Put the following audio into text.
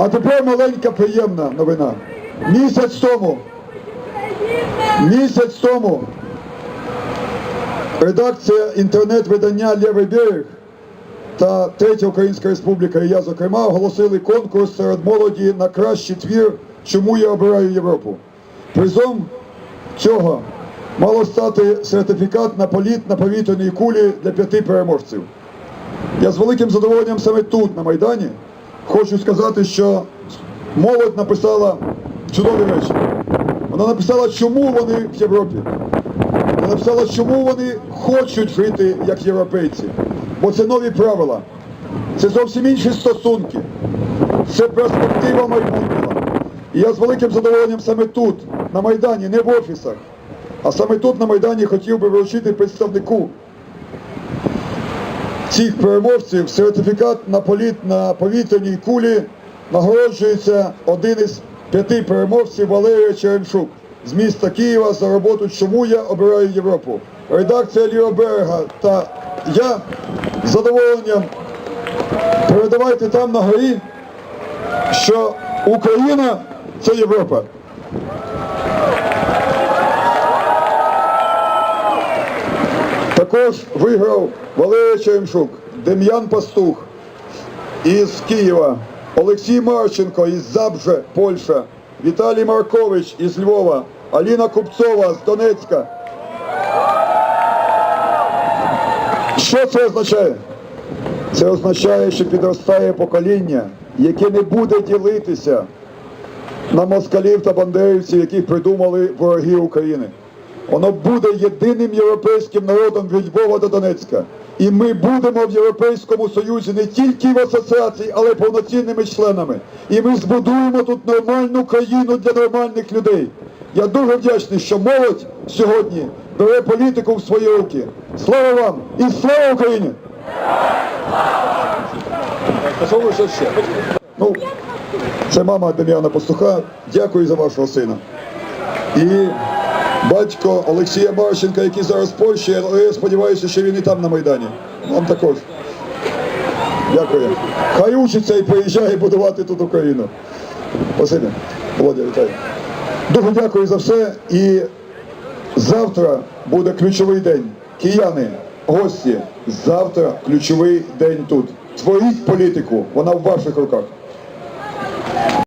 А тепер маленька приємна новина. Місяць тому, місяць тому редакція інтернет-видання Лєвий берег та Третя Українська Республіка і я, зокрема, оголосили конкурс серед молоді на кращий твір Чому я обираю Європу. Призом цього мало стати сертифікат на політ на повітряній кулі для п'яти переможців. Я з великим задоволенням саме тут, на Майдані, хочу сказати, що молодь написала чудові речі. Вона написала, чому вони в Європі. Вона написала, чому вони хочуть жити як європейці. Бо це нові правила, це зовсім інші стосунки, це перспектива майбутнього. І я з великим задоволенням саме тут, на Майдані, не в офісах, а саме тут на Майдані хотів би вручити представнику цих переможців сертифікат на політ на повітряній кулі нагороджується один із п'яти переможців Валерія Черемшук з міста Києва за роботу Чому я обираю Європу. Редакція Ліо Берега та я з задоволенням передавайте там на горі, що Україна це Європа. Також виграв Валерій Черемшук, Дем'ян Пастух із Києва, Олексій Марченко із Забже, Польща, Віталій Маркович із Львова, Аліна Купцова з Донецька. Що це означає? Це означає, що підростає покоління, яке не буде ділитися на москалів та бандерівців, яких придумали вороги України. Воно буде єдиним європейським народом від Львова до Донецька. І ми будемо в Європейському Союзі не тільки в асоціації, але й повноцінними членами. І ми збудуємо тут нормальну країну для нормальних людей. Я дуже вдячний, що молодь сьогодні бере політику в свої руки. Слава вам і слава Україні! Що? Ну, це мама Дем'яна Пастуха. Дякую за вашого сина. І батько Олексія Марченка, який зараз в Польщі, але я сподіваюся, що він і там на Майдані. Вам також. Дякую. Хай учиться і приїжджає будувати тут Україну. Спасибі. Володя, вітаю. Дуже дякую за все. І завтра буде ключовий день. Кияни, гості, завтра ключовий день тут. Творіть політику, вона в ваших руках.